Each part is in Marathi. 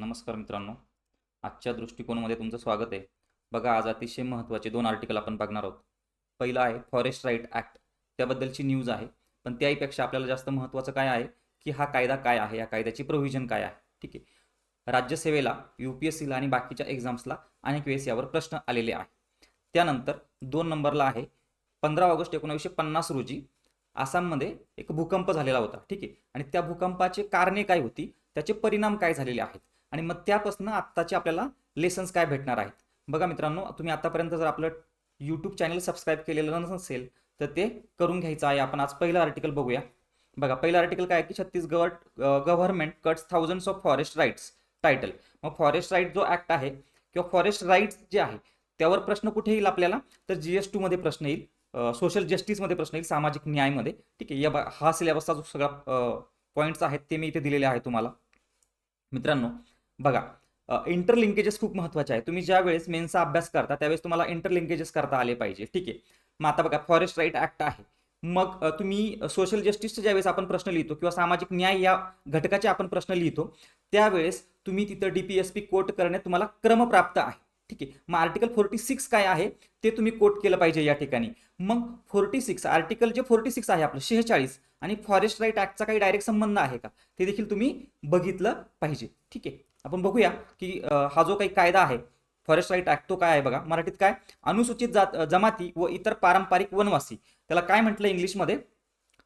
नमस्कार मित्रांनो. आजच्या दृष्टिकोनामध्ये तुमचं स्वागत आहे. बघा आज अतिशय महत्त्वाचे दोन आर्टिकल आपण बघणार आहोत. पहिलं आहे फॉरेस्ट राईट ॲक्ट त्याबद्दलची न्यूज आहे. पण त्याहीपेक्षा आपल्याला जास्त महत्त्वाचं काय आहे? की हा कायदा काय आहे? या कायद्याची प्रोव्हिजन काय आहे? ठीक आहे. राज्यसेवेला यू पी एस सीला आणि बाकीच्या एक्झाम्सला अनेक वेळेस यावर प्रश्न आलेले आहे. त्यानंतर दोन नंबरला आहे पंधरा ऑगस्ट एकोणीसशे पन्नास रोजी आसाममध्ये एक भूकंप झालेला होता. ठीक आहे. आणि त्या भूकंपाचे कारणे काय होती? त्याचे परिणाम काय झालेले आहेत? आणि मग त्यापासून आत्ताचे आपल्याला लेसन्स काय भेटणार आहेत? बघा मित्रांनो तुम्ही आतापर्यंत जर आपलं यूट्यूब चॅनल सबस्क्राईब केलेलं नसेल तर ते करून घ्यायचं आहे. आपण आज पहिलं आर्टिकल बघूया. बघा पहिलं आर्टिकल काय आहे की Chhattisgarh government cuts thousands of forest rights title मग फॉरेस्ट राईट जो ॲक्ट आहे किंवा फॉरेस्ट राईट्स जे आहे त्यावर प्रश्न कुठे येईल आपल्याला? तर जी एस टूमध्ये प्रश्न येईल. सोशल जस्टिसमध्ये प्रश्न येईल. सामाजिक न्यायमध्ये ठीक आहे या बा- हा सिलेबसचा जो सगळा पॉईंट्स आहेत ते मी इथे दिलेले आहे तुम्हाला. मित्रांनो बघा इंटरलिंकेजेस खूप महत्त्वाचे आहे तुम्ही ज्या वेळेस मेन्सचा अभ्यास करता त्यावेळेस तुम्हाला इंटरलिंकेजेस करता आले पाहिजे. ठीक आहे? मग आता बघा फॉरेस्ट राईट ॲक्ट आहे. मग तुम्ही सोशल जस्टिसचे ज्यावेळेस आपण प्रश्न लिहितो किंवा सामाजिक न्याय या घटकाचे आपण प्रश्न लिहितो त्यावेळेस तुम्ही तिथं D P S P quote करणे तुम्हाला क्रमप्राप्त आहे. ठीक आहे? मग आर्टिकल फोर्टी सिक्स काय आहे? ते तुम्ही कोट केलं पाहिजे या ठिकाणी. मग फोर्टी सिक्स आर्टिकल जे फोर्टी सिक्स आहे आपलं शेहेचाळीस आणि फॉरेस्ट राईट ॲक्टचा काही डायरेक्ट संबंध आहे का? ते देखील तुम्ही बघितलं पाहिजे. ठीक आहे? आपण बघूया की हा जो काही कायदा आहे फॉरेस्ट राईट ॲक्ट तो काय आहे बघा. मराठीत काय? अनुसूचित जात जमाती व इतर पारंपरिक वनवासी. त्याला काय म्हटलं इंग्लिशमध्ये?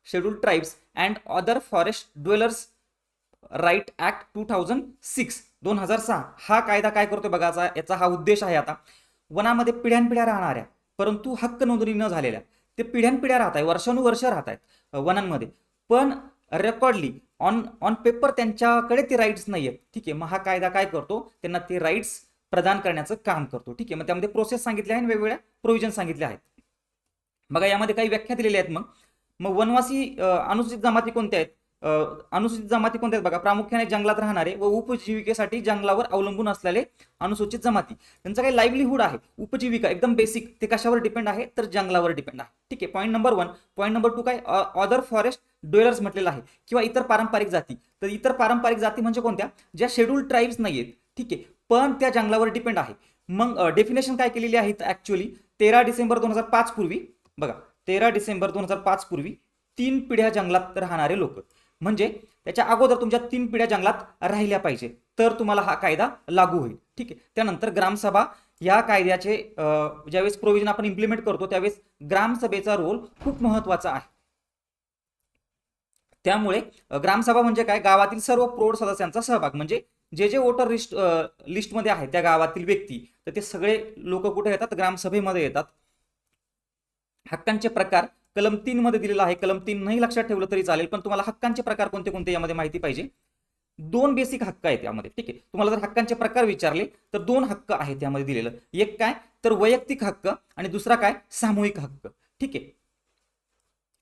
Schedule tribes and other forest dwellers right act two thousand six दोन हजार सहा. हा कायदा काय करतोय बघा याचा- याचा हा उद्देश आहे आता. वनामध्ये पिढ्यानपिढ्या राहणाऱ्या परंतु हक्क नोंदणी न झालेल्या ते पिढ्यानपिढ्या राहत आहे वर्षानुवर्ष राहत आहेत वनांमध्ये. पण रेकॉर्डली ऑन ऑन पेपर त्यांच्याकडे ते राईट्स नाही आहेत ठीक आहे मग हा कायदा काय करतो? त्यांना ते राईट्स प्रदान करण्याचं काम करतो. ठीक आहे मग त्यामध्ये प्रोसेस सांगितले आहे आणि वेगवेगळ्या प्रोव्हिजन सांगितले आहेत. बघा यामध्ये काही व्याख्या दिलेल्या आहेत मग. मग वनवासी अनुसूचित जमाती कोणत्या आहेत? अनुसूचित जमाती कोणत्या आहेत? बघा प्रामुख्याने जंगलात राहणारे व उपजीविकेसाठी जंगलावर अवलंबून असलेले अनुसूचित जमाती. त्यांचं काही लाईव्हलीहूड आहे. उपजीविका एकदम बेसिक ते कशावर डिपेंड आहे? तर जंगलावर डिपेंड आहे. ठीक आहे point number one point number two काय? अदर फॉरेस्ट डोयलर्स म्हटलेलं आहे. किंवा इतर पारंपरिक जाती. तर इतर पारंपरिक जाती म्हणजे कोणत्या? ज्या शेड्यूल ट्राईब्स नाही आहेत. ठीक आहे पण त्या जंगलावर डिपेंड आहे. मग डेफिनेशन काय केलेली आहे ॲक्च्युली तेरा डिसेंबर दोन हजार पाच पूर्वी बघा तेरा डिसेंबर दोन हजार पाच पूर्वी तीन पिढ्या जंगलात राहणारे लोक. म्हणजे त्याच्या अगोदर तुमच्या तीन पिढ्या जंगलात राहिल्या पाहिजे. तर तुम्हाला हा कायदा लागू होईल. ठीक आहे? त्यानंतर ग्रामसभा या कायद्याचे ज्यावेळेस प्रोव्हिजन आपण इम्प्लिमेंट करतो त्यावेळेस ग्रामसभेचा रोल खूप महत्त्वाचा आहे. त्यामुळे ग्रामसभा म्हणजे काय? गावातील सर्व प्रौढ सदस्यांचा सहभाग. म्हणजे जे जे वोटर लिस्ट लिस्टमध्ये आहे त्या गावातील व्यक्ती तर ते सगळे लोक कुठे येतात? ग्रामसभेमध्ये येतात. हक्कांचे प्रकार कलम तीन मध्ये दिलेला आहे. कलम तीन नाही लक्षात ठेवलं तरी चालेल पण तुम्हाला हक्कांचे प्रकार कोणते कोणते यामध्ये माहिती पाहिजे? दोन बेसिक हक्क आहेत यामध्ये ठीक आहे? तुम्हाला जर हक्कांचे प्रकार विचारले तर दोन हक्क आहेत यामध्ये दिलेलं. एक काय? तर वैयक्तिक हक्क आणि दुसरा काय? सामूहिक हक्क ठीक आहे?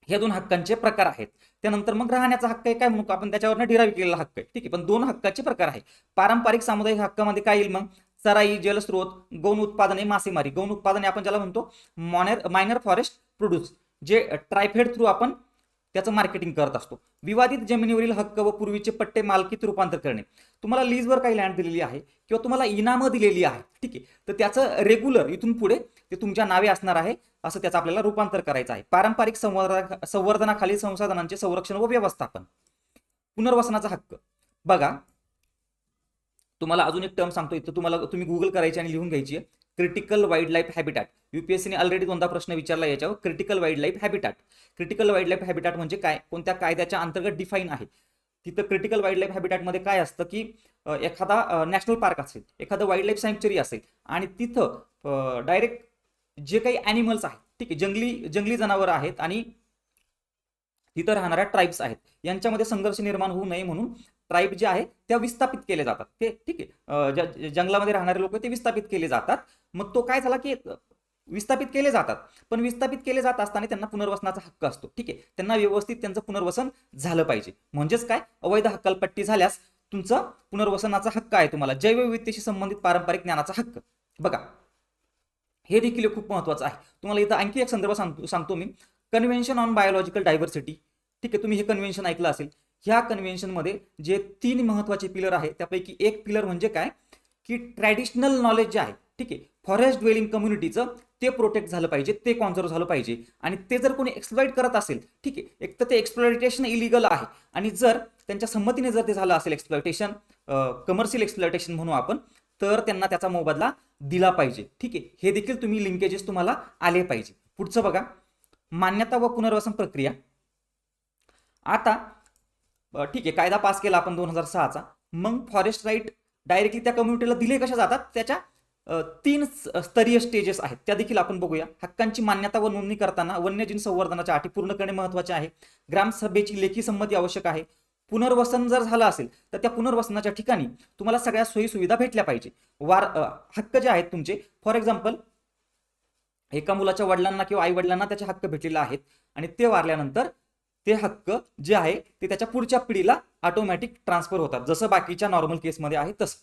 हे दोन हक्कांचे प्रकार आहेत. त्यानंतर मग राहण्याचा हक्क आहे काय म्हणू? आपण त्याच्यावर डिराईव्ह केलेला हक्क आहे ठीक आहे? पण दोन हक्काचे प्रकार आहे पारंपरिक सामुदायिक हक्कामध्ये काय येईल मग? चराई जलस्रोत गौण उत्पादने मासेमारी. गौण उत्पादने आपण ज्याला म्हणतो मॉनर मायनर फॉरेस्ट प्रोड्यूस. जे ट्रायफेड थ्रू आपण त्याचं मार्केटिंग करत असतो. विवादित जमिनीवरील हक्क व पूर्वीचे पट्टे मालकीत रूपांतर करणे. तुम्हाला लीजवर काही लँड दिलेली आहे किंवा तुम्हाला इनामं दिलेली आहे ठीक आहे. तर त्याचं रेग्युलर इथून पुढे ते तुमच्या नावे असणार आहे असं त्याचं आपल्याला रूपांतर करायचं आहे. पारंपरिक संवर्धना संवर्धनाखालील संसाधनांचे संरक्षण व व्यवस्थापन. पुनर्वसनाचा हक्क. बघा तुम्हाला अजून एक टर्म सांगतो इथं तुम्हाला तुम्ही गुगल करायची आणि लिहून घ्यायची आहे. क्रिटिकल वाईल्ड लाईफ हॅबिटॅट युपीएससीने ऑलरेडी दोनदा प्रश्न विचारला याच्यावर. Critical wild life habitat critical wild life habitat म्हणजे काय? कोणत्या कायद्याच्या अंतर्गत डिफाईन आहे? तिथं क्रिटिकल वाईल्ड लाईफ हॅबिटॅटमध्ये काय असतं की एखादा नॅशनल पार्क असेल एखादं वाईल्ड लाईफ सँक्च्युरी असेल आणि तिथं डायरेक्ट जे काही ॲनिमल्स आहेत ठीक आहे जंगली जंगली जनावरं आहेत आणि तिथं राहणाऱ्या ट्राईब्स आहेत. यांच्यामध्ये संघर्ष निर्माण होऊ नये म्हणून ट्राईब जे आहे त्या विस्थापित केले जातात. ते ठीक आहे. ज्या जंगलामध्ये राहणारे लोक ते विस्थापित केले जातात. मग तो काय झाला की विस्थापित केले जातात. पण विस्थापित केले जात असताना त्यांना पुनर्वसनाचा हक्क असतो. ठीक आहे. त्यांना व्यवस्थित त्यांचं पुनर्वसन झालं पाहिजे. म्हणजेच काय? अवैध हक्कलपट्टी झाल्यास तुमचा पुनर्वसनाचा हक्क आहे तुम्हाला. जैवविविधतेशी संबंधित पारंपरिक ज्ञानाचा हक्क. बघा. हे देखील खूप महत्वाचं आहे. तुम्हाला इथं आणखी एक संदर्भ सांगतो सांगतो मी. कन्व्हेन्शन ऑन बायोलॉजिकल डायव्हर्सिटी ठीक आहे. तुम्ही हे कन्व्हेन्शन ऐकलं असेल. ह्या कन्व्हेन्शनमध्ये जे तीन महत्त्वाचे पिलर आहे त्यापैकी एक पिलर म्हणजे काय? की ट्रॅडिशनल नॉलेज जे आहे ठीक आहे फॉरेस्ट ड्वेलिंग कम्युनिटीचं ते प्रोटेक्ट झालं पाहिजे ते कॉन्झर्व झालं पाहिजे. आणि ते जर कोणी एक्सप्लॉइट करत असेल ठीक आहे एक तर ते एक्सप्लॉइटेशन इलिगल आहे. आणि जर त्यांच्या संमतीने जर ते झालं असेल एक्सप्लॉइटेशन कमर्शियल एक्सप्लॉइटेशन म्हणू आपण तर त्यांना त्याचा मोबदला दिला पाहिजे. ठीक आहे हे देखील तुम्ही लिंकेजेस तुम्हाला आले पाहिजे. पुढचं बघा मान्यता व पुनर्वसन प्रक्रिया. आता ठीक आहे कायदा पास केला आपण दोन हजार सहाचा. मग फॉरेस्ट राईट डायरेक्टली त्या कम्युनिटीला दिले कशा जातात? त्याच्या तीन स्तरीय स्टेजेस आहेत. त्या देखील आपण बघूया. हक्कांची मान्यता व नोंदणी करताना वन्यजीव संवर्धनाच्या अटी पूर्ण करणे महत्त्वाचे आहे. ग्रामसभेची लेखी संमती आवश्यक आहे. पुनर्वसन जर झालं असेल तर त्या पुनर्वसनाच्या ठिकाणी तुम्हाला सगळ्या सोयीसुविधा भेटल्या पाहिजे. वार हक्क जे आहेत तुमचे फॉर एक्झाम्पल एका मुलाच्या वडिलांना किंवा आई वडिलांना त्याचे हक्क भेटलेले आहेत आणि ते वारल्यानंतर ते हक्क जे आहे ते त्याच्या पुढच्या पिढीला ऑटोमॅटिक ट्रान्सफर होतात. जसं बाकीच्या नॉर्मल केसमध्ये आहे तसं.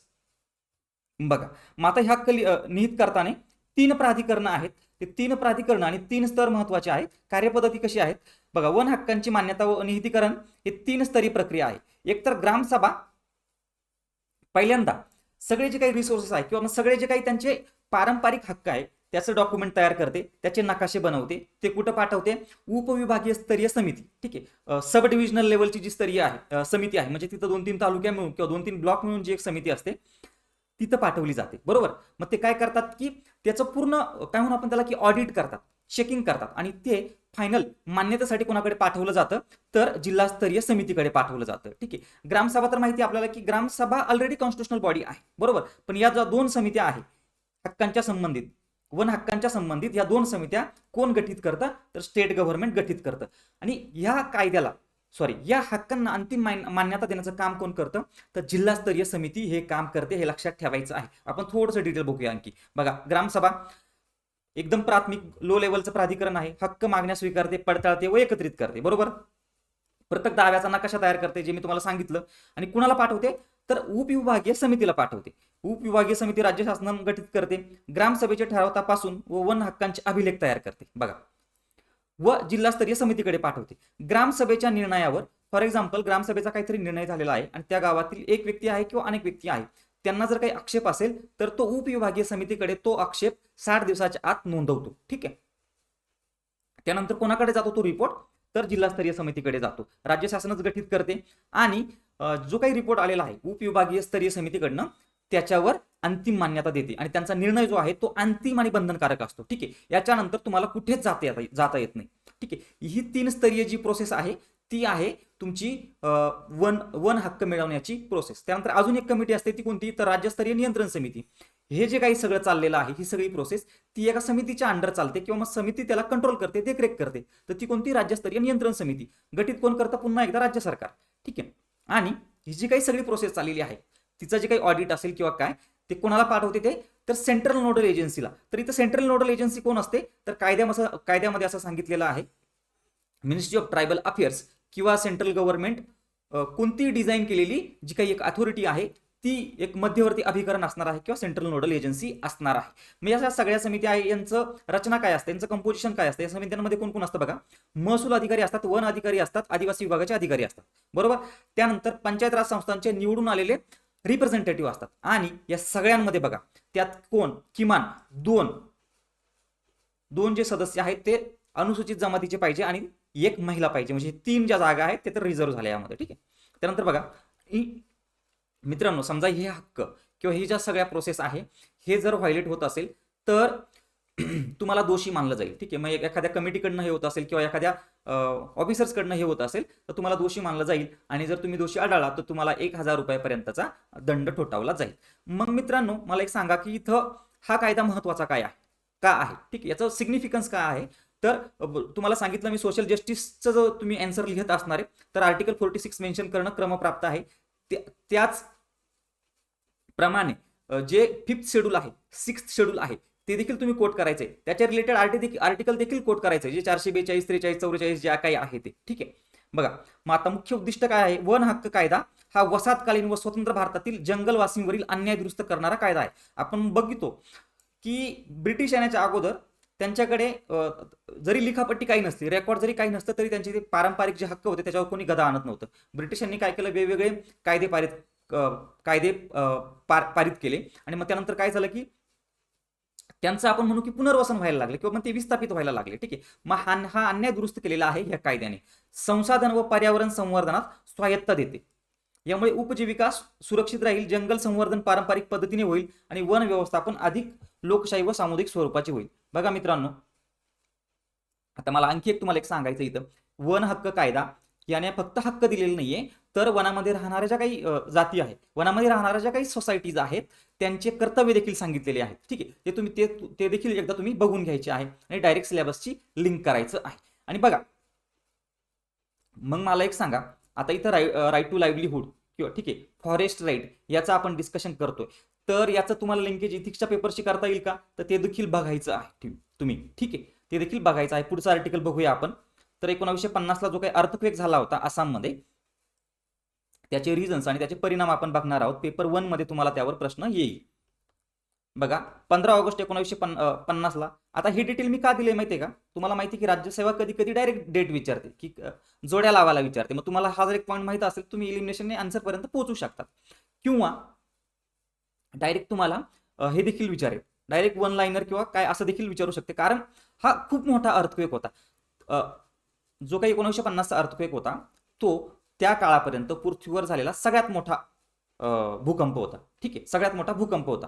बघा मग आता हे हक्क निहित करताना तीन प्राधिकरणं आहेत. ते तीन प्राधिकरणं आणि तीन स्तर महत्त्वाचे आहेत. कार्यपद्धती कशी आहेत? बघा वन हक्कांची मान्यता व निहितीकरण हे तीन स्तरीय प्रक्रिया आहे. एकतर ग्रामसभा पहिल्यांदा सगळे जे काही रिसोर्सेस आहेत किंवा मग सगळे जे काही त्यांचे पारंपरिक हक्क आहे त्याचं डॉक्युमेंट तयार करते त्याचे नकाशे बनवते ते कुठं पाठवते? उपविभागीय स्तरीय समिती. ठीक आहे. सब डिव्हिजनल लेवलची जी स्तरीय आहे समिती आहे म्हणजे तिथं दोन तीन तालुक्या मिळून किंवा दोन तीन ब्लॉक मिळून जी एक समिती असते तिथं पाठवली जाते. बरोबर? मग ते काय करतात की त्याचं पूर्ण काय म्हणून आपण त्याला की ऑडिट करतात चेकिंग करतात आणि ते फायनल मान्यतेसाठी कोणाकडे पाठवलं जातं? तर जिल्हास्तरीय समितीकडे पाठवलं जातं. ठीक आहे. ग्रामसभा तर माहिती आहे आपल्याला की ग्रामसभा ऑलरेडी कॉन्स्टिट्युशनल बॉडी आहे. बरोबर? पण या ज्या दोन समित्या आहेत हक्कांच्या संबंधित वन हक्कांच्या संबंधित या दोन समित्या कोण गठीत करतं? तर स्टेट गव्हर्नमेंट गठीत करतं. आणि ह्या कायद्याला सॉरी या हक्कांना अंतिम मान्यता देण्याचं काम कोण करतं? तर जिल्हास्तरीय समिती हे काम करते हे लक्षात ठेवायचं आहे. आपण थोडंसं डिटेल बघूया आणखी. बघा ग्रामसभा एकदम प्राथमिक लो लेवलचं प्राधिकरण आहे. हक्क मागण्या स्वीकारते पडताळते व एकत्रित करते. बरोबर? प्रत्येक दाव्याचा नकाशा तयार करते जे मी तुम्हाला सांगितलं. आणि कुणाला पाठवते? तर उपविभागीय समितीला पाठवते. उपविभागीय समिती राज्य शासन गठीत करते. ग्रामसभेचे ठराव तपासून व वन हक्कांचे अभिलेख तयार करते. बघा. व जिल्हास्तरीय समितीकडे पाठवते. ग्रामसभेच्या निर्णयावर फॉर एक्झाम्पल ग्रामसभेचा काहीतरी निर्णय झालेला आहे आणि त्या गावातील एक व्यक्ती आहे किंवा अनेक व्यक्ती आहे. त्यांना जर काही आक्षेप असेल तर तो उपविभागीय समितीकडे तो आक्षेप साठ दिवसाच्या आत नोंदवतो. ठीक आहे? त्यानंतर कोणाकडे जातो तो रिपोर्ट तर जिल्हास्तरीय समितीकडे जातो. राज्य शासनच गठीत करते. आणि जो काही रिपोर्ट आलेला आहे उपविभागीय स्तरीय समितीकडनं त्याच्यावर अंतिम मान्यता देते. आणि त्यांचा निर्णय जो आहे तो अंतिम आणि बंधनकारक असतो. ठीक आहे? याच्यानंतर तुम्हाला कुठेच जाता येता जाता येत नाही. ठीक आहे? ही तीन स्तरीय जी प्रोसेस आहे ती आहे तुमची वन वन हक्क मिळवण्याची प्रोसेस त्यानंतर अजून एक कमिटी असते ती कोणती? तर राज्यस्तरीय नियंत्रण समिती. हे जे काही सगळं चाललेलं आहे ही सगळी प्रोसेस ती एका समितीच्या अंडर चालते किंवा मग समिती त्याला कंट्रोल करते देखरेख करते. तर ती कोणती? राज्यस्तरीय नियंत्रण समिती. गठीत कोण करतं? पुन्हा एकदा राज्य सरकार. ठीक आहे? आणि ही जी काही सगळी प्रोसेस चाललेली आहे तिचं जे काही ऑडिट असेल किंवा काय ते कोणाला पाठवते ते? तर सेंट्रल नोडल एजन्सीला तर इथं सेंट्रल नोडल एजन्सी कोण असते? तर कायद्यामध्ये कायद्यामध्ये असं सांगितलेलं आहे. मिनिस्ट्री ऑफ ट्रायबल अफेअर्स किंवा सेंट्रल गव्हर्नमेंट कोणती डिझाईन केलेली जी काही एक अथॉरिटी आहे ती एक मध्यवर्ती अभिकरण असणार आहे किंवा सेंट्रल नोडल एजन्सी असणार आहे. मग या सगळ्या समित्या आहे यांचं रचना काय असते? यांचं कंपोजिशन काय असतं? या समित्यांमध्ये कोण कोण असतं बघा? महसूल अधिकारी असतात वन अधिकारी असतात आदिवासी विभागाचे अधिकारी असतात. बरोबर? त्यानंतर पंचायत राज संस्थांचे निवडून आलेले रिप्रेझेंटेटिव्ह असतात. आणि या सगळ्यांमध्ये बघा त्यात कोण? किमान दोन. दोन जे सदस्य आहेत ते अनुसूचित जमातीचे पाहिजे आणि एक महिला पाहिजे. म्हणजे तीन ज्या जागा आहेत ते तर रिझर्व्ह झाल्या यामध्ये. ठीक आहे? त्यानंतर बघा मित्रांनो समजा हे हक्क किंवा ही ज्या सगळ्या प्रोसेस आहे हे जर व्हायलेट होत असेल तर तुम्हाला दोषी मानलं जाईल. ठीक आहे? मग एखाद्या कमिटीकडनं हे होत असेल किंवा एखाद्या ऑफिसर्सकडनं हे होत असेल तर तुम्हाला दोषी मानलं जाईल. आणि जर तुम्ही दोषी आढळला तर तुम्हाला एक हजार रुपयापर्यंतचा दंड ठोठावला जाईल. मग मित्रांनो मला एक सांगा की इथं हा कायदा महत्त्वाचा काय आहे? का आहे? ठीक आहे? याचं सिग्निफिकन्स काय आहे? तर तुम्हाला सांगितलं मी सोशल जस्टिसचं जर तुम्ही अँसर लिहित असणार आहे तर आर्टिकल फोर्टी सिक्स मेन्शन करणं क्रमप्राप्त आहे. त्याच प्रमाणे जे फिफ्थ शेड्यूल आहे सिक्स्थ शेड्यूल आहे ते देखील तुम्ही कोट करायचे त्याच्या रिलेटेड आर्टिकल आर्टिकल देखील कोट करायचे जे चारशे बेचाळीस त्रेचाळीस चौवेचाळीस ज्या काही आहे ते. ठीक आहे? बघा मग आता मुख्य उद्दिष्ट काय आहे? वन हक्क कायदा हा वसाहतकालीन व स्वतंत्र भारतातील जंगलवासींवरील अन्याय दुरुस्त करणारा कायदा आहे. आपण बघितो की ब्रिटिश येण्याच्या अगोदर त्यांच्याकडे जरी लिखापट्टी काही नसली रेकॉर्ड जरी काही नसतं तरी त्यांचे ते पारंपरिक जे हक्क होते त्याच्यावर कोणी गदा आणत नव्हतं. ब्रिटिशांनी काय केलं? वेगवेगळे कायदे पारित कायदे पार पारित केले. आणि मग त्यानंतर काय झालं की त्यांचं आपण म्हणू की पुनर्वसन व्हायला लागले किंवा मग ते विस्थापित व्हायला लागले. ठीक आहे. मग हा हा अन्याय दुरुस्त केलेला आहे या कायद्याने. संसाधन व पर्यावरण संवर्धनात स्वायत्ता देते. यामुळे उपजीविका सुरक्षित राहील जंगल संवर्धन पारंपरिक पद्धतीने होईल आणि वन व्यवस्थापन अधिक लोकशाही व सामुदायिक स्वरूपाचे होईल. बघा मित्रांनो आता मला आणखी एक तुम्हाला एक सांगायचं इथं. वन हक्क कायदा याने फक्त हक्क दिलेले नाहीये तर वनामध्ये राहणाऱ्या ज्या काही जाती आहेत वनामध्ये राहणाऱ्या ज्या काही सोसायटीज आहेत त्यांचे कर्तव्य देखील सांगितलेले आहेत. ठीक आहे? ते तुम्ही ते ते देखील एकदा तुम्ही बघून घ्यायचे आहे आणि डायरेक्ट सिलेबसची लिंक करायचं आहे. आणि बघा मग मला एक सांगा आता इथं राय राईट टू लाईव्हलीहूड किंवा ठीक आहे फॉरेस्ट राईट याचं आपण डिस्कशन करतोय. तर याचं तुम्हाला लिंकेज इथिक्सच्या पेपरशी करता येईल का? तर ते देखील बघायचं आहे तुम्ही. ठीक आहे? ते देखील बघायचं आहे. पुढचं आर्टिकल बघूया आपण. तर एकोणावीसशे पन्नासला जो काही अर्थक्वेक झाला होता आसाममध्ये त्याचे रिझन्स आणि त्याचे परिणाम आपण बघणार आहोत. पेपर वनमध्ये तुम्हाला त्यावर प्रश्न येईल. बघा पंधरा ऑगस्ट एकोणीसशे पन पन्नासला. आता हे डिटेल मी का दिले माहितीये का? तुम्हाला माहिती की राज्यसेवा कधी कधी डायरेक्ट डेट विचारते. की जोड्या लावायला विचारते. मग तुम्हाला हा जर एक पॉईंट माहीत असेल तुम्ही इलिमिनेशनने आन्सर पर्यंत पोहोचू शकता. किंवा डायरेक्ट तुम्हाला हे देखील विचारेल. डायरेक्ट वन लाईनर किंवा काय असं देखील विचारू शकते. कारण हा खूप मोठा अर्थक्वेक होता. जो काही एकोणीसशे पन्नासचा अर्थक्वेक होता तो त्या काळापर्यंत पृथ्वीवर झालेला सगळ्यात मोठा भूकंप होता. ठीक आहे? सगळ्यात मोठा भूकंप होता.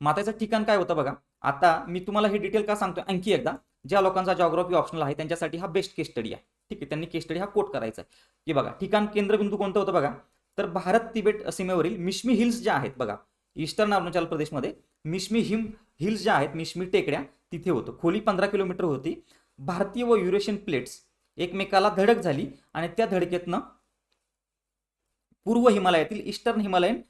माताचं ठिकाण काय होतं बघा. आता मी तुम्हाला हे डिटेल का सांगतो आणखी एकदा. ज्या लोकांचा जॉग्राफी ऑप्शनल आहे त्यांच्यासाठी हा बेस्ट केस स्टडी आहे. ठीक आहे? त्यांनी केस स्टडी हा कोट करायचा आहे. की बघा. ठिकाण केंद्रबिंदू कोणतं होतं बघा? तर भारत तिबेट सीमेवरील मिश्मी हिल्स ज्या आहेत बघा ईस्टर्न अरुणाचल प्रदेशमध्ये मिश्मी हिम हिल्स ज्या आहेत मिश्मी टेकड्या तिथे होतं. खोली पंधरा किलोमीटर होती. भारतीय व युरेशियन प्लेट्स एकमेकाला धडक झाली आणि त्या धडकेतनं पूर्व हिमालयातील ईस्टर्न हिमालयन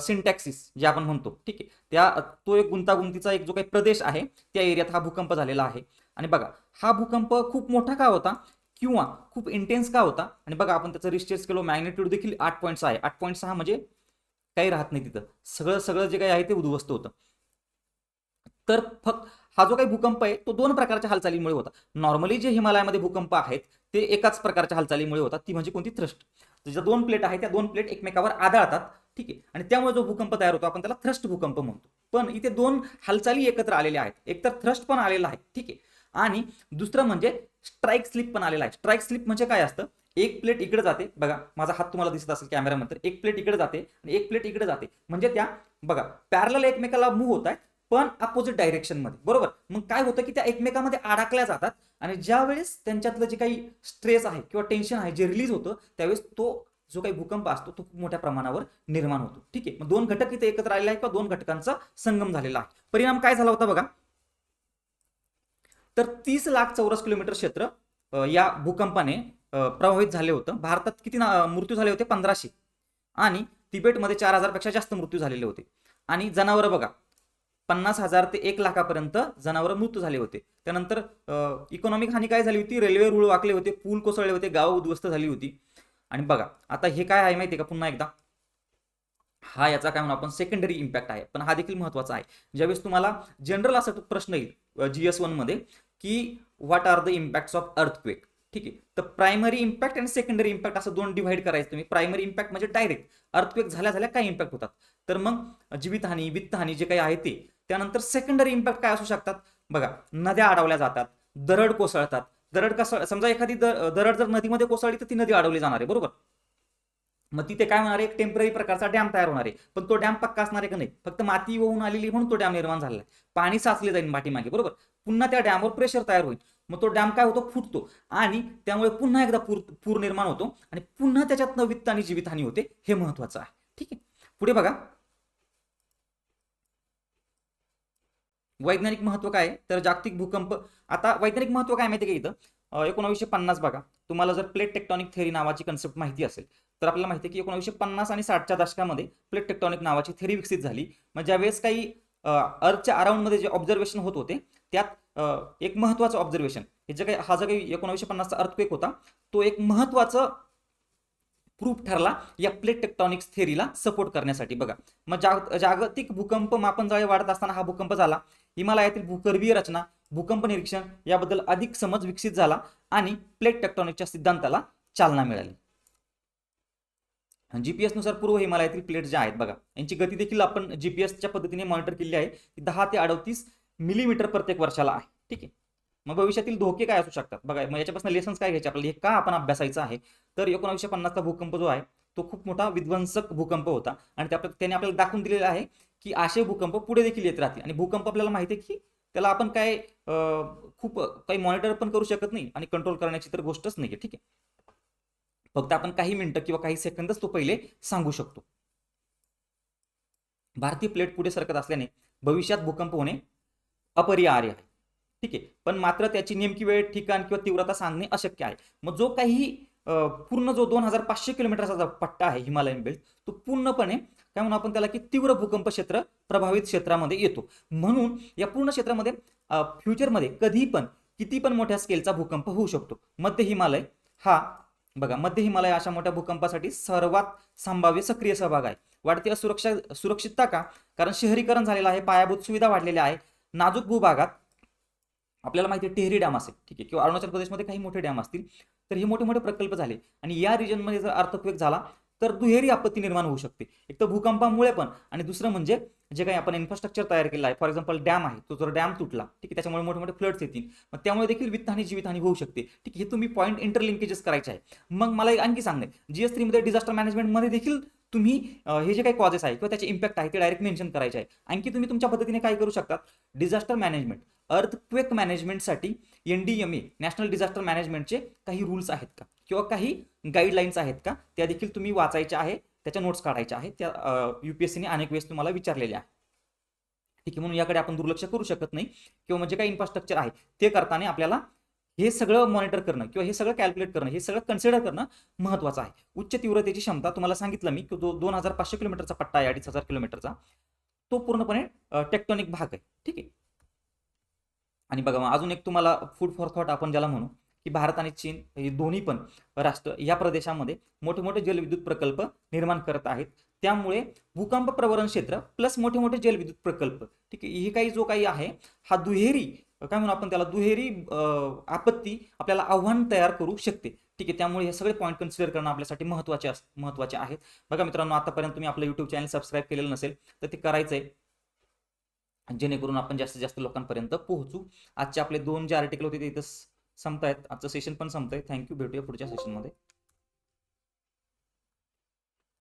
सिंटॅक्सिस जे आपण म्हणतो ठीक आहे त्या तो एक गुंतागुंतीचा एक जो काही प्रदेश आहे त्या एरियात हा भूकंप झालेला आहे. आणि बघा हा भूकंप खूप मोठा का होता? किंवा खूप इंटेन्स का होता? आणि बघा आपण त्याचं रिस्टेस केलो मॅग्नेट्यूड देखील आठ पॉईंट सहा आहे. आठ पॉईंट सहा म्हणजे काही राहत नाही तिथं. सगळं सगळं जे काही आहे ते उद्ध्वस्त होतं. तर फक्त हा जो काही भूकंप आहे तो दोन प्रकारच्या हालचालीमुळे होता. नॉर्मली जे हिमालयामध्ये भूकंप आहेत ते एकाच प्रकारच्या हालचालीमुळे होतात. ती म्हणजे कोणती? थ्रस्ट. ज्या दोन प्लेट आहेत त्या दोन प्लेट एकमेकावर आदळतात. ठीक आहे. आणि त्यामुळे जो भूकंप तयार होतो आपण त्याला थ्रस्ट भूकंप म्हणतो. पण इथे दोन हालचाली एकत्र आलेल्या आहेत. एकतर थ्रस्ट पण आलेला आहे. ठीक आहे. आणि दुसरं म्हणजे स्ट्राईक स्लिप पण आलेला आहे. स्ट्राईक स्लिप म्हणजे काय असतं? एक प्लेट इकडे जाते. बघा माझा हात तुम्हाला दिसत असेल कॅमेऱ्यामध्ये एक प्लेट इकडे जाते आणि एक प्लेट इकडे जाते. म्हणजे त्या बघा पॅरल एकमेकाला मूव्ह होत आहेत पण अपोजिट डायरेक्शनमध्ये. बरोबर? मग काय होतं की त्या एकमेकामध्ये अडकल्या जातात आणि ज्या वेळेस त्यांच्यातलं जे काही स्ट्रेस आहे किंवा टेन्शन आहे जे रिलीज होतं त्यावेळेस तो जो काही भूकंप असतो तो खूप मोठ्या प्रमाणावर निर्माण होतो. ठीक आहे? मग दोन घटक इथे एकत्र आलेला आहे किंवा दोन घटकांचा संगम झालेला आहे. परिणाम काय झाला होता बघा? तर तीस लाख चौरस किलोमीटर क्षेत्र या भूकंपाने प्रभावित झाले होतं. भारतात किती मृत्यू झाले होते? पंधराशे. आणि तिबेटमध्ये चार हजारपेक्षा जास्त मृत्यू झालेले होते. आणि जनावरं बघा पन्नास हजार ते एक लाखापर्यंत जनावरं मृत्यू झाले होते. त्यानंतर इकॉनॉमिक हानी काय झाली होती? रेल्वे रुळ वाकले होते पूल कोसळले होते गाव उद्ध्वस्त झाली होती. आणि बघा आता हे काय आहे माहिती आहे का पुन्हा एकदा? हा याचा काय म्हणून आपण सेकंडरी इम्पॅक्ट आहे. पण हा देखील महत्त्वाचा आहे. ज्यावेळेस तुम्हाला जनरल असा प्रश्न येईल जी एस वनमध्ये की what are the impacts of earthquake ठीक आहे. तर प्रायमरी इम्पॅक्ट आणि सेकंडरी इम्पॅक्ट असं दोन डिव्हाइड करायचं तुम्ही. प्रायमरी इम्पॅक्ट म्हणजे डायरेक्ट अर्थक्वेक झाल्या झाल्या काय इम्पॅक्ट होतात. तर मग जीवितहानी वित्तहानी जे काही आहे ते. त्यानंतर सेकंडरी इम्पॅक्ट काय असू शकतात? बघा नद्या अडवल्या जातात. दरड कोसळतात. दरड कसं समजा एखादी द- दरड जर नदीमध्ये कोसळली तर ती नदी अडवली जाणार आहे. बरोबर? मग तिथे काय होणार आहे? एक टेंपररी प्रकारचा डॅम तयार होणार आहे. पण तो डॅम पक्का असणार आहे का नाही? फक्त माती होऊन आलेली म्हणून तो डॅम निर्माण झालेला आहे. पाणी साचले जाईल पाठीमागे बरोबर? पुन्हा त्या डॅमवर प्रेशर तयार होईल. मग तो डॅम काय होतो? फुटतो. आणि त्यामुळे पुन्हा एकदा पूर पूर निर्माण होतो आणि पुन्हा त्याच्यातनं वित्त आणि जीवितहानी होते हे महत्वाचं आहे. ठीक आहे? पुढे बघा. वैज्ञानिक महत्त्व काय तर जागतिक भूकंप आता वैज्ञानिक महत्त्व काय माहिती का इथं? एकोणावीसशे पन्नास बघा. तुम्हाला जर प्लेट टेक्टॉनिक थेरी नावाची कन्सेप्ट माहिती असेल तर आपल्याला माहिती आहे की एकोणीसशे पन्नास आणि साठच्या दशकामध्ये प्लेट टेक्टॉनिक नावाची थेरी विकसित झाली. मग ज्यावेळेस काही अर्थच्या अराउंडमध्ये जे ऑब्झर्वेशन होत होते त्यात एक महत्वाचं ऑब्झर्वेशन हे जे काही हा जो काही एकोणावीसशे पन्नासचा अर्थक्वेक होता तो एक महत्वाचं प्रूफ ठरला या प्लेट टेक्टॉनिक्स थेरीला सपोर्ट करण्यासाठी. बघा मग जाग जागतिक भूकंप मापन जाळे वाढत असताना हा भूकंप झाला. हिमालयातील भूगर्भीय रचना भूकंप निरीक्षण याबद्दल अधिक समज विकसित झाला आणि प्लेट टेक्टॉनिकच्या सिद्धांताला चालना मिळाली. जीपीएसनुसार पूर्व हिमालयातील प्लेट ज्या आहेत बघा यांची गती देखील आपण जीपीएसच्या पद्धतीने मॉनिटर केली आहे ती दहा ते अडतीस मिलीमीटर प्रत्येक वर्षाला आहे ठीक आहे. मग भविष्यातील धोके काय असू शकतात? बघा मग याच्यापासून लेसन्स काय घ्यायचे आपल्याला? हे का आपण अभ्यासायचं आहे? तर एकोणीसशे पन्नासचा भूकंप जो आहे तो खूप मोठा विध्वंसक भूकंप होता. आणि त्या त्याने आपल्याला दाखवून दिलेला आहे की असे भूकंप पुढे देखील येत राहतील. आणि भूकंप आपल्याला माहिती आहे की त्याला आपण काय खूप काही मॉनिटर पण करू शकत नाही आणि कंट्रोल करण्याची तर गोष्टच नाही आहे ठीक आहे? फक्त आपण काही मिनिटं किंवा काही सेकंदच तो पहिले सांगू शकतो. भारतीय प्लेट पुढे सरकत असल्याने भविष्यात भूकंप होणे अपरिहार्य आहे. ठीक आहे? पण मात्र त्याची नेमकी वेळ ठिकाण किंवा तीव्रता सांगणे अशक्य आहे. मग जो काही पूर्ण जो दोन हजार पाचशे किलोमीटरचा जो पट्टा आहे हिमालयन बेल्ट तो पूर्णपणे काय म्हणू आपण त्याला की तीव्र भूकंप क्षेत्र प्रभावित क्षेत्रामध्ये येतो. म्हणून या पूर्ण क्षेत्रामध्ये फ्युचरमध्ये कधी पण किती पण मोठ्या स्केलचा भूकंप होऊ शकतो. मध्य हिमालय हा बघा मध्य हिमालय अशा मोठ्या भूकंपासाठी सर्वात संभाव्य सक्रिय सहभाग आहे. वाढती असुरक्षा सुरक्षितता का? कारण शहरीकरण झालेलं आहे पायाभूत सुविधा वाढलेल्या आहे. नाजूक भूभागात आपल्याला माहिती आहे टेहरी डॅम असेल ठीक आहे किंवा अरुणाचल प्रदेशमध्ये काही मोठे डॅम असतील. तर हे मोठे मोठे प्रकल्प झाले. आणि या रिजनमध्ये जर अर्थक्वेक झाला तर दुहेरी आपत्ती निर्माण होऊ शकते. एक तर भूकंपामुळे पण आणि दुसरं म्हणजे जे काही आपण इन्फ्रास्ट्रक्चर तयार केलं आहे. फॉर एक्झाम्पल डॅम आहे. तो जर डॅम तुटला ठीक आहे त्याच्यामुळे मोठे मोठे फ्लड्स येतील. मग त्यामुळे देखील वित्तहानी जीवितहानी होऊ शकते. ठीक आहे हे तुम्ही पॉईंट इंटरलिंकेजेस करायचे आहे. मग मला एक आणखी सांगणे. जीएस थ्रीमध्ये डिझास्टर मॅनेजमेंटमध्ये देखील तुम्ही हे जे काही कॉजेस आहे किंवा त्याचे इम्पॅक्ट आहे ते डायरेक्ट मेन्शन करायचे आहे. आणखी तुम्ही तुमच्या पद्धतीने काय करू शकतात disaster management earthquake मॅनेजमेंटसाठी N D M A national disaster मॅनेजमेंटचे काही रूल्स आहेत का? किंवा काही गाईडलाईन्स आहेत का? त्या देखील तुम्ही वाचायच्या आहे त्याच्या नोट्स काढायच्या आहेत त्या युपीएससीने अनेक वेळेस तुम्हाला विचारलेल्या आहे ठीक आहे म्हणून याकडे आपण दुर्लक्ष करू शकत नाही. किंवा म्हणजे काही इन्फ्रास्ट्रक्चर आहे ते करताना आपल्याला हे सगळं मॉनिटर करणं किंवा हे सगळं कॅल्क्युलेट करणं हे सगळं कन्सिडर करणं महत्त्वाचं आहे. उच्च तीव्रतेची क्षमता तुम्हाला सांगितलं मी की जो दोन हजार पाचशे किलोमीटरचा पट्टा आहे अडीच हजार किलोमीटरचा तो पूर्णपणे टेक्टॉनिक भाग आहे. ठीक आहे. आणि बघा मग अजून एक तुम्हाला फूड फॉर थॉट आपण ज्याला म्हणू की भारत आणि चीन हे दोन्ही पण राष्ट्र या प्रदेशामध्ये मोठे मोठे जलविद्युत प्रकल्प निर्माण करत आहेत. त्यामुळे भूकंप प्रवरण क्षेत्र प्लस मोठे मोठे जलविद्युत प्रकल्प ठीक आहे हे काही जो काही आहे हा दुहेरी काय म्हणू आपण त्याला दुहेरी आपत्ती आपल्याला आव्हान तयार करू शकते. ठीक आहे त्यामुळे हे सगळे पॉईंट कन्सिडर करणं आपल्यासाठी महत्त्वाचे महत्त्वाचे आहेत. बघा मित्रांनो आतापर्यंत तुम्ही आपलं युट्यूब चॅनल सबस्क्राईब केलेलं नसेल तर ते करायचं आहे जेणेकरून आपण जास्तीत जास्त लोकांपर्यंत पोहोचू. आजचे आपले दोन जे आर्टिकल होते ते इथं संपतायत. आजचं सेशन पण संपत आहे थँक्यू भेटूया पुढच्या सेशनमध्ये